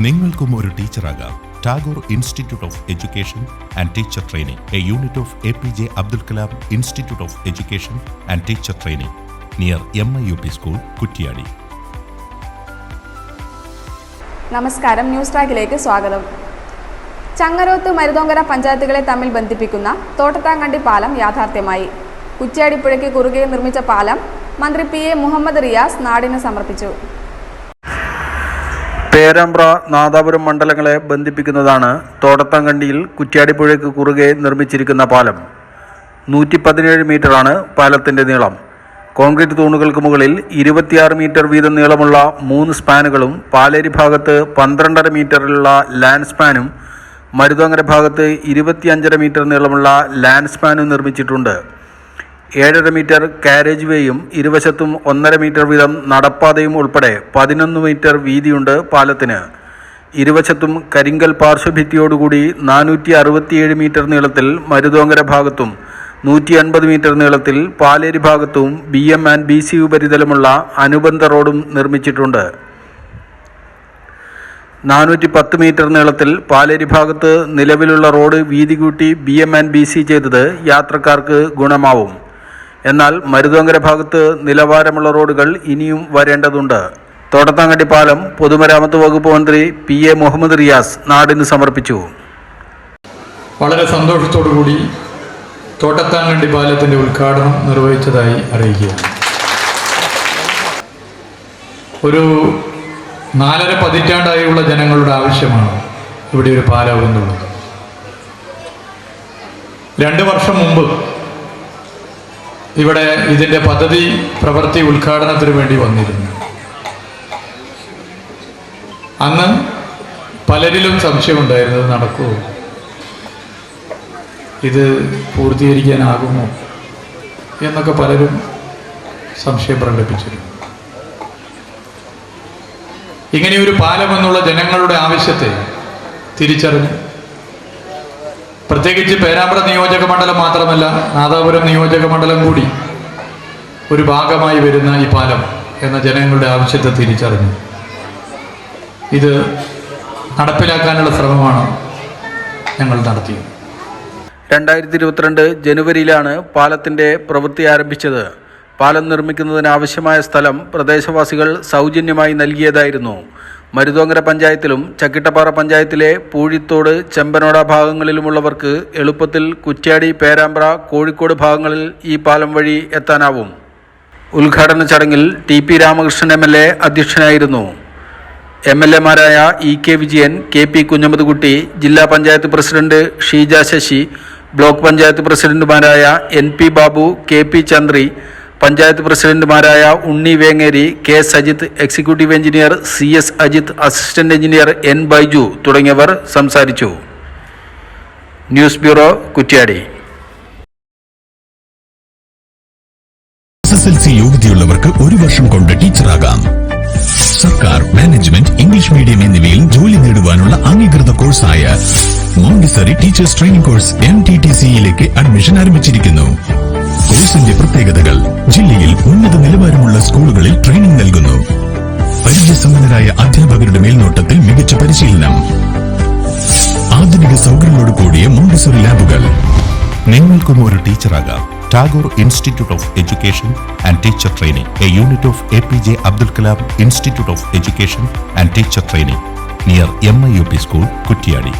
നിങ്ങൾക്കും ഒരു ടീച്ചറാകാം. Tagore institute of education and teacher training. A unit of A P J Abdul Kalam institute of education and teacher training. Near M I U P school Kuttiadi. നമസ്കാരം. News ടാഗിലേക്ക് സ്വാഗതം. ചങ്ങരോത്ത് മരുതോങ്കര പഞ്ചായത്തുകളെ തമ്മിൽ ബന്ധിപ്പിക്കുന്ന തോട്ടത്താങ്കണ്ടി പാലം യാഥാർത്ഥ്യമായി. കുറ്റ്യാടിപ്പുഴയ്ക്ക് കുറുകെ നിർമ്മിച്ച പാലം മന്ത്രി പി എ മുഹമ്മദ് റിയാസ് നാടിന് സമർപ്പിച്ചു. പേരാമ്പ്ര നാദാപുരം മണ്ഡലങ്ങളെ ബന്ധിപ്പിക്കുന്നതാണ് തോടത്താങ്കണ്ടിയിൽ കുറ്റ്യാടിപ്പുഴയ്ക്ക് കുറുകെ നിർമ്മിച്ചിരിക്കുന്ന പാലം. നൂറ്റി പതിനേഴ് മീറ്ററാണ് പാലത്തിന്റെ നീളം. കോൺക്രീറ്റ് തൂണുകൾക്ക് മുകളിൽ ഇരുപത്തിയാറ് മീറ്റർ വീതം നീളമുള്ള മൂന്ന് സ്പാനുകളും പാലേരി ഭാഗത്ത് പന്ത്രണ്ടര മീറ്ററിലുള്ള ലാൻഡ് സ്പാനും മരുതോങ്കര ഭാഗത്ത് ഇരുപത്തിയഞ്ചര മീറ്റർ നീളമുള്ള ലാൻഡ് സ്പാനും നിർമ്മിച്ചിട്ടുണ്ട്. ഏഴര മീറ്റർ കാരേജ് വേയും ഇരുവശത്തും ഒന്നര മീറ്റർ വീതം നടപ്പാതയും ഉൾപ്പെടെ പതിനൊന്ന് മീറ്റർ വീതിയുണ്ട് പാലത്തിന്. ഇരുവശത്തും കരിങ്കൽ പാർശ്വഭിത്തിയോടുകൂടി നാനൂറ്റി അറുപത്തിയേഴ് മീറ്റർ നീളത്തിൽ മരുതോങ്കര ഭാഗത്തും നൂറ്റി അൻപത് മീറ്റർ നീളത്തിൽ പാലേരി ഭാഗത്തും B M and B C ഉപരിതലമുള്ള അനുബന്ധ റോഡും നിർമ്മിച്ചിട്ടുണ്ട്. നാനൂറ്റി പത്ത് മീറ്റർ നീളത്തിൽ പാലേരി ഭാഗത്ത് നിലവിലുള്ള റോഡ് വീതി കൂട്ടി B M and B C ചെയ്തത് യാത്രക്കാർക്ക് ഗുണമാവും. എന്നാൽ മരുതോങ്കര ഭാഗത്ത് നിലവാരമുള്ള റോഡുകൾ ഇനിയും വരേണ്ടതുണ്ട്. തോട്ടത്താങ്കണ്ടി പാലം പൊതുമരാമത്ത് വകുപ്പ് മന്ത്രി പി എ മുഹമ്മദ് റിയാസ് നാടിന് സമർപ്പിച്ചു. വളരെ സന്തോഷത്തോടു കൂടി തോട്ടത്താങ്കണ്ടി പാലത്തിന്റെ ഉദ്ഘാടനം നിർവഹിച്ചതായി അറിയിക്കുകയാണ്. ഒരു നാലര പതിറ്റാണ്ടായുള്ള ജനങ്ങളുടെ ആവശ്യമാണ് ഇവിടെ ഒരു പാലാവുന്നുള്ളത് രണ്ട് വർഷം മുമ്പ് ഇവിടെ ഇതിന്റെ പദ്ധതി പ്രവൃത്തി ഉദ്ഘാടനത്തിന് വേണ്ടി വന്നിരുന്നു. അന്ന് പലരിലും സംശയമുണ്ടായിരുന്നത് നടക്കുമോ ഇത് പൂർത്തീകരിക്കാനാകുമോ? എന്നൊക്കെ പലരും സംശയം പ്രകടിപ്പിച്ചിരുന്നു. ഇങ്ങനെ ഒരു പാലം എന്നുള്ള ജനങ്ങളുടെ ആവശ്യത്തെ തിരിച്ചറിഞ്ഞ് പ്രത്യേകിച്ച് പേരാമ്പ്ര നിയോജക മണ്ഡലം മാത്രമല്ല നാദാപുരം നിയോജക മണ്ഡലം കൂടി ഒരു ഭാഗമായി വരുന്ന ഈ പാലം എന്ന ജനങ്ങളുടെ ആവശ്യത്തെ തിരിച്ചറിഞ്ഞു. ഇത് നടപ്പിലാക്കാനുള്ള ശ്രമമാണ് ഞങ്ങൾ നടത്തിയത്. രണ്ടായിരത്തി ഇരുപത്തിരണ്ട് ജനുവരിയിലാണ് പാലത്തിന്റെ പ്രവൃത്തി ആരംഭിച്ചത്. പാലം നിർമ്മിക്കുന്നതിനാവശ്യമായ സ്ഥലം പ്രദേശവാസികൾ സൗജന്യമായി നൽകിയതായിരുന്നു. മരുതോങ്കര പഞ്ചായത്തിലും ചക്കിട്ടപ്പാറ പഞ്ചായത്തിലെ പൂഴിത്തോട് ചെമ്പനോട ഭാഗങ്ങളിലുമുള്ളവർക്ക് എളുപ്പത്തിൽ കുറ്റ്യാടി പേരാമ്പ്ര കോഴിക്കോട് ഭാഗങ്ങളിൽ ഈ പാലം വഴി എത്താനാവും. ഉദ്ഘാടന ചടങ്ങിൽ T P Ramakrishnan M L A അധ്യക്ഷനായിരുന്നു. M L എമാരായ E K Vijayan K P Kunhammadkutty ജില്ലാ പഞ്ചായത്ത് പ്രസിഡന്റ് ഷീജ ശശി ബ്ലോക്ക് പഞ്ചായത്ത് പ്രസിഡന്റുമാരായ N P Babu K P Chandri panchayat പ്രസിഡന്റുമാരായ Unni Vengeri K Sajith executive engineer C S Ajith assistant engineer N Baiju തുടങ്ങിയവർ സംസാരിച്ചു. News bureau Kuttiadi. യോഗ്യതയുള്ളവർക്ക് ഒരു വർഷം കൊണ്ട് ടീച്ചറാകാം. സർക്കാർ management English medium എന്നിവയിൽ ജോലി നേടുവാനുള്ള അംഗീകൃത കോഴ്സായ montessori teachers training course M T T സിയിലേക്ക് അഡ്മിഷൻ ആരംഭിച്ചിരിക്കുന്നു. കോഴ്സിന്റെ പ്രത്യേകതകൾ ജില്ലയിൽ ഉന്നത നിലവാരമുള്ള സ്കൂളുകളിൽ ട്രെയിനിംഗ് നൽകുന്നു. പരിചയസമ്പന്നരായ അധ്യാപകരുടെ മേൽനോട്ടത്തിൽ മികച്ച പരിശീലനം. ആധുനിക സൗകര്യങ്ങളോട് കൂടിയ മോണ്ടിസറി ലാബുകൾ. നിങ്ങൾക്കും ഒരു ടീച്ചറാകാം. Tagore institute of education and teacher training a unit of A P J Abdul Kalam institute of education and teacher training near M I U P school Kuttiadi.